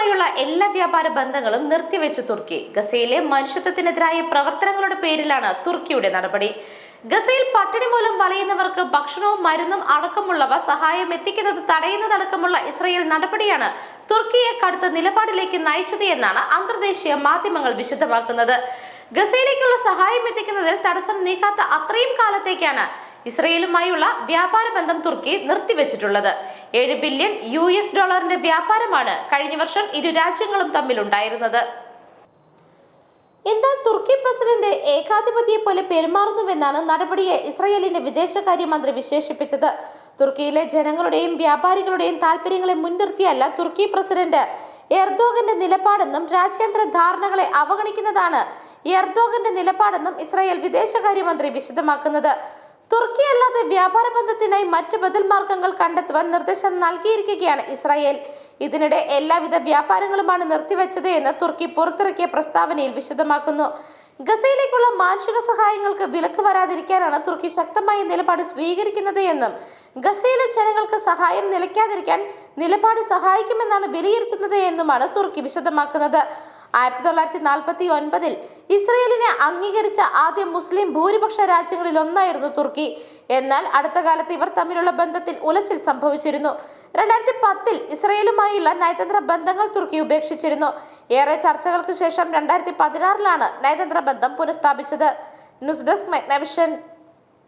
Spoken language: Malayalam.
ഇസ്രയേലുമായുള്ള എല്ലാ വ്യാപാര ബന്ധങ്ങളും നിർത്തിവെച്ച് തുർക്കി. ഗസയിലെ മനുഷ്യത്വത്തിനെതിരായ പ്രവർത്തനങ്ങളുടെ പേരിലാണ് തുർക്കിയുടെ നടപടി. ഗസയിൽ പട്ടിണി മൂലം വലയുന്നവർക്ക് ഭക്ഷണവും മരുന്നും അടക്കമുള്ളവ സഹായം എത്തിക്കുന്നത് തടയുന്നതടക്കമുള്ള ഇസ്രയേൽ നടപടിയാണ് തുർക്കിയെ കടുത്ത നിലപാടിലേക്ക് നയിച്ചത് എന്നാണ് അന്തർദേശീയ മാധ്യമങ്ങൾ വിശദമാക്കുന്നത്. ഗസയിലേക്കുള്ള സഹായം എത്തിക്കുന്നതിൽ തടസ്സം നീക്കാത്ത അത്രയും കാലത്തേക്കാണ് ഇസ്രയേലുമായുള്ള വ്യാപാര ബന്ധം തുർക്കി നിർത്തിവെച്ചിട്ടുള്ളത്. ഏഴ് ബില്യൺ യു എസ് ഡോളറിന്റെ വ്യാപാരമാണ് കഴിഞ്ഞ വർഷം ഇരു രാജ്യങ്ങളും തമ്മിലുണ്ടായിരുന്നത്. എന്നാൽ തുർക്കി പ്രസിഡന്റ് ഏകാധിപതിയെ പോലെ പെരുമാറുന്നുവെന്നാണ് നടപടിയെ ഇസ്രയേലിന്റെ വിദേശകാര്യമന്ത്രി വിശേഷിപ്പിച്ചത്. തുർക്കിയിലെ ജനങ്ങളുടെയും വ്യാപാരികളുടെയും താല്പര്യങ്ങളെ മുൻനിർത്തിയല്ല തുർക്കി പ്രസിഡന്റ് എർദോഗന്റെ നിലപാടെന്നും രാജ്യാന്തര ധാരണകളെ അവഗണിക്കുന്നതാണ് എർദോഗന്റെ നിലപാടെന്നും ഇസ്രായേൽ വിദേശകാര്യമന്ത്രി വിശദമാക്കുന്നത്. തുർക്കി അല്ലാതെ വ്യാപാര ബന്ധത്തിനായി മറ്റ് ബദൽ മാർഗങ്ങൾ കണ്ടെത്തുവാൻ നിർദ്ദേശം നൽകിയിരിക്കുകയാണ് ഇസ്രായേൽ. ഇതിനിടെ എല്ലാവിധ വ്യാപാരങ്ങളുമാണ് നിർത്തിവെച്ചത് എന്ന് തുർക്കി പുറത്തിറക്കിയ പ്രസ്താവനയിൽ വിശദമാക്കുന്നു. ഗസയിലേക്കുള്ള മാനുഷിക സഹായങ്ങൾക്ക് വിലക്ക് വരാതിരിക്കാനാണ് തുർക്കി ശക്തമായ നിലപാട് സ്വീകരിക്കുന്നത് എന്നും ഗസയിലെ ജനങ്ങൾക്ക് സഹായം നിലയ്ക്കാതിരിക്കാൻ നിലപാട് സഹായിക്കുമെന്നാണ് വിലയിരുത്തുന്നത് എന്നുമാണ് തുർക്കി വിശദമാക്കുന്നത്. ആയിരത്തി തൊള്ളായിരത്തി നാൽപ്പത്തി ഒൻപതിൽ ഇസ്രയേലിനെ അംഗീകരിച്ച ആദ്യ മുസ്ലിം ഭൂരിപക്ഷ രാജ്യങ്ങളിൽ ഒന്നായിരുന്നു തുർക്കി. എന്നാൽ അടുത്ത കാലത്ത് ഇവർ തമ്മിലുള്ള ബന്ധത്തിൽ ഉലച്ചിൽ സംഭവിച്ചിരുന്നു. രണ്ടായിരത്തി പത്തിൽ ഇസ്രയേലുമായുള്ള നയതന്ത്ര ബന്ധങ്ങൾ തുർക്കി ഉപേക്ഷിച്ചിരുന്നു. ഏറെ ചർച്ചകൾക്ക് ശേഷം രണ്ടായിരത്തി പതിനാറിലാണ് നയതന്ത്ര ബന്ധം പുനഃസ്ഥാപിച്ചത്. News desk Magnavision.